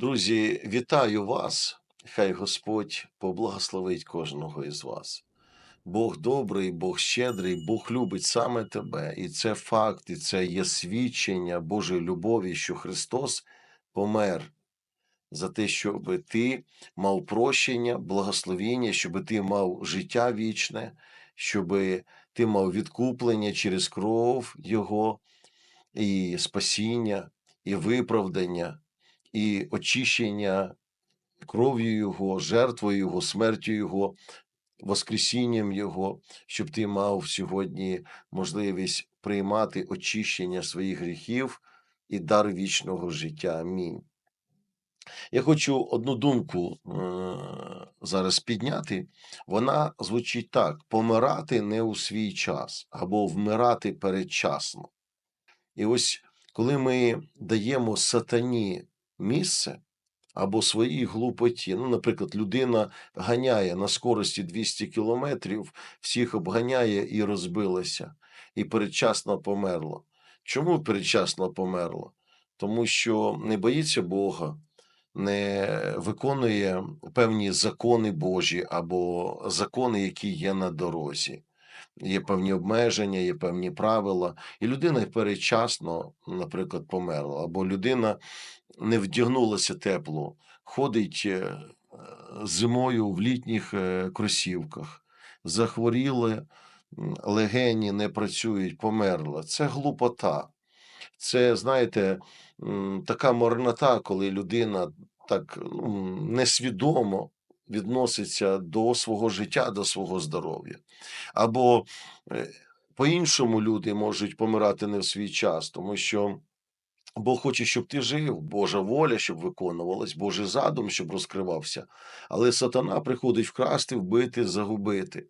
Друзі, вітаю вас. Хай Господь поблагословить кожного із вас. Бог добрий, Бог щедрий, Бог любить саме тебе. І це факт, і це є свідчення Божої любові, що Христос помер за те, щоб ти мав прощення, благословіння, щоб ти мав життя вічне, щоб ти мав відкуплення через кров Його, і спасіння, і виправдання, і очищення кров'ю Його, жертвою Його, смертю Його, Воскресінням Його, щоб ти мав сьогодні можливість приймати очищення своїх гріхів і дар вічного життя. Амінь. Я хочу одну думку е, зараз підняти. Вона звучить так: помирати не у свій час або вмирати передчасно. І ось коли ми даємо сатані місце або своїй глупоті, ну, наприклад, людина ганяє на скорості 200 кілометрів, всіх обганяє і розбилася, і передчасно померла. Чому передчасно померла? Тому що не боїться Бога, не виконує певні закони Божі або закони, які є на дорозі. Є певні обмеження, є певні правила, і людина передчасно, наприклад, померла, або людина не вдягнулася тепло, ходить е, зимою в літніх е, кросівках, захворіли, легені не працюють, померла. Це глупота. Це, знаєте, така марнота, коли людина так ну, несвідомо відноситься до свого життя, до свого здоров'я. Або е, по-іншому люди можуть помирати не в свій час, тому що Бог хоче, щоб ти жив, Божа воля, щоб виконувалась, Божий задум, щоб розкривався. Але сатана приходить вкрасти, вбити, загубити.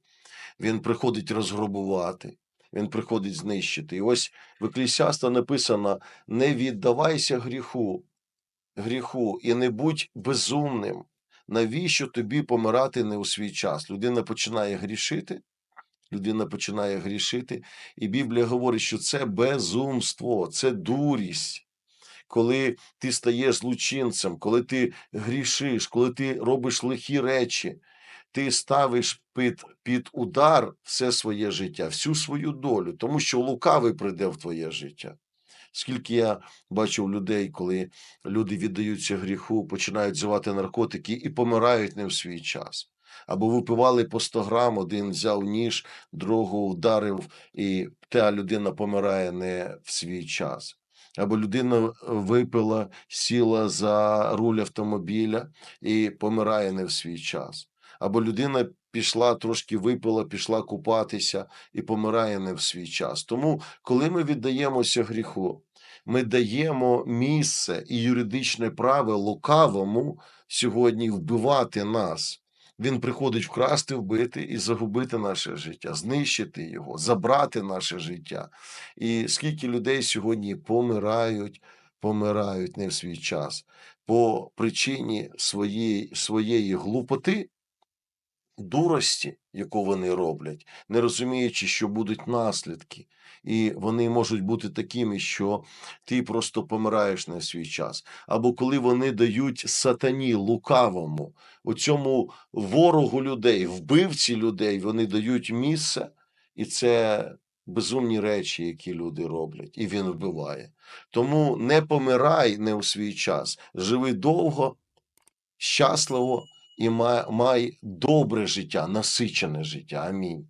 Він приходить розграбувати, він приходить знищити. І ось в Еклісіаста написано: не віддавайся гріху, гріху і не будь безумним. Навіщо тобі помирати не у свій час? Людина починає грішити, людина починає грішити, і Біблія говорить, що це безумство, це дурість. Коли ти стаєш злочинцем, коли ти грішиш, коли ти робиш лихі речі, ти ставиш під, під удар все своє життя, всю свою долю, тому що лукавий прийде в твоє життя. Скільки я бачив людей, коли люди віддаються гріху, починають вживати наркотики і помирають не в свій час. Або випивали по 100 грам, один взяв ніж, другого вдарив, і та людина помирає не в свій час. Або людина випила, сіла за руль автомобіля і помирає не в свій час. Або людина пішла, трошки випила, пішла купатися і помирає не в свій час. Тому, коли ми віддаємося гріху, ми даємо місце і юридичне право лукавому сьогодні вбивати нас. Він приходить вкрасти, вбити і загубити наше життя, знищити його, забрати наше життя. І скільки людей сьогодні помирають, помирають не в свій час по причині своєї, своєї глупоти, дурості, яку вони роблять, не розуміючи, що будуть наслідки, і вони можуть бути такими, що ти просто помираєш на свій час. Або коли вони дають сатані лукавому, оцьому ворогу людей, вбивці людей, вони дають місце, і це безумні речі, які люди роблять, і він вбиває. Тому не помирай не у свій час, живи довго, щасливо і май, май добре життя, насичене життя. Амінь.